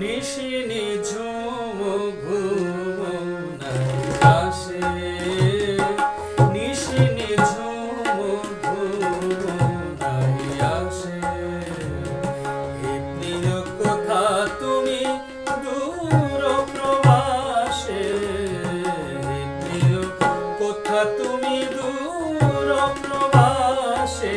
নিশিনি ঝুম ঘুম নাই আসে নিশিনি ঝুম ঘুম নাই কথা তুমি দূর প্রবাসে কথা তুমি দূর প্রবাসে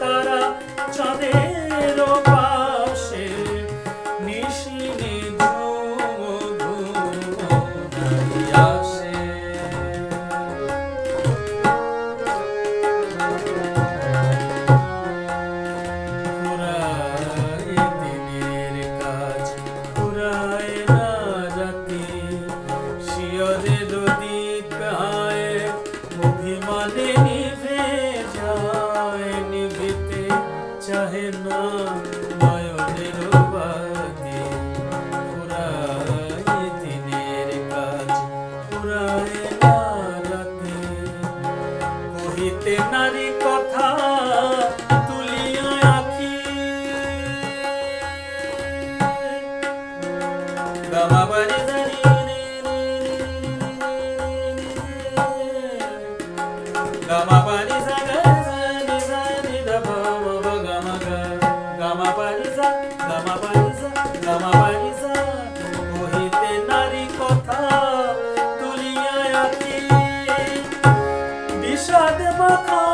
তারা চাঁদের দিতে নারী কথা তুলিয়া আঁকি। গামাবাড়ি গামাবাড়ি গামাবাড়ি গামাবাড়ি গামাবাড়ি never call.